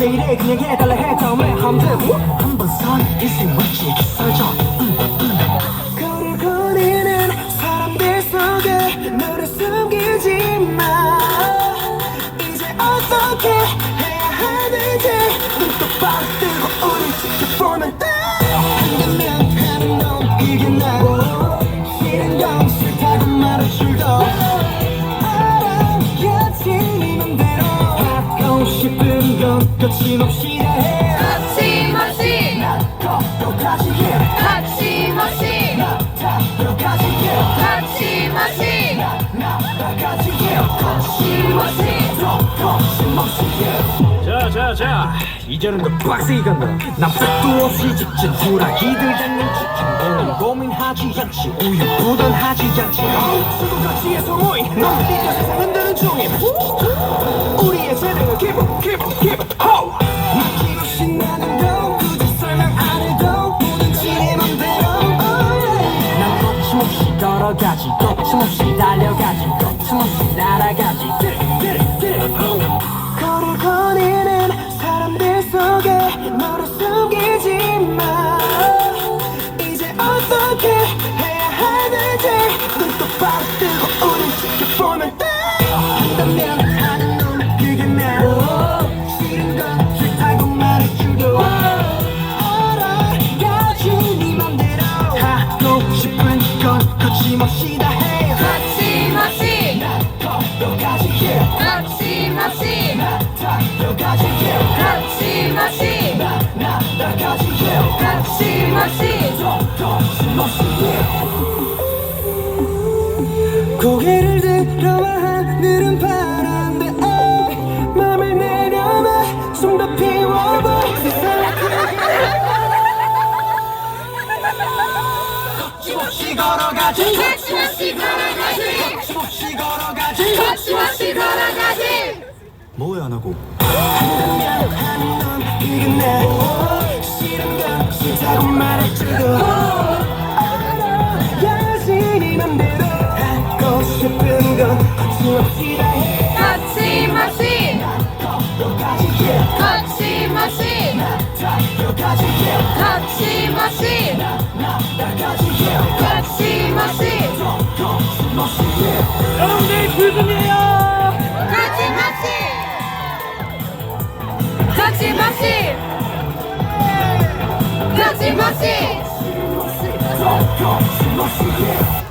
내일에 그냥 해달라 해 다음에 함들 한번 선 인생 멋지게 써줘 거를 어떻게 해야 하는지. 눈 똑바로 뜨고 우릴 지켜보면 돼. 한다면 하는 넌 이게 나고 싫은 건 싫다고 말할 줄도. 알아야지 네 맘대로. 하고 싶은 건 거침없이 다해. 거침없이. 똑똑하지 거침없이. 똑똑하지 자, 자, 자. 이제는 더 빡세게 간다. 납작도 없이 직진. 후라기들 닿는 치킨 너는 고민하지 않지. 우유부단하지 않지. 수도가치에서 모인. 넌 이겨 세상 흔드는 중임 우리의 재능을 기분 기분 호! 막히고 신나는 도 굳이 설명 안 해도 뭐든지 내 맘대로. 난 거침없이 걸어가지. 거침없이 달려가지. 거침없이 날아가지 고개를 들어와 하늘은 파란데 에 맘을 내려놔 숨도 피워봐 세상을 거침없이 걸어가지. 거침없이 걸어가지. 거침없이 걸어가지. 거침없이 걸어가지. 뭐야 안 하고? 싫다고 말해주고 네 맘대로 하고 싶은 건 거침없이 다해 거침없이. 거침없이 しい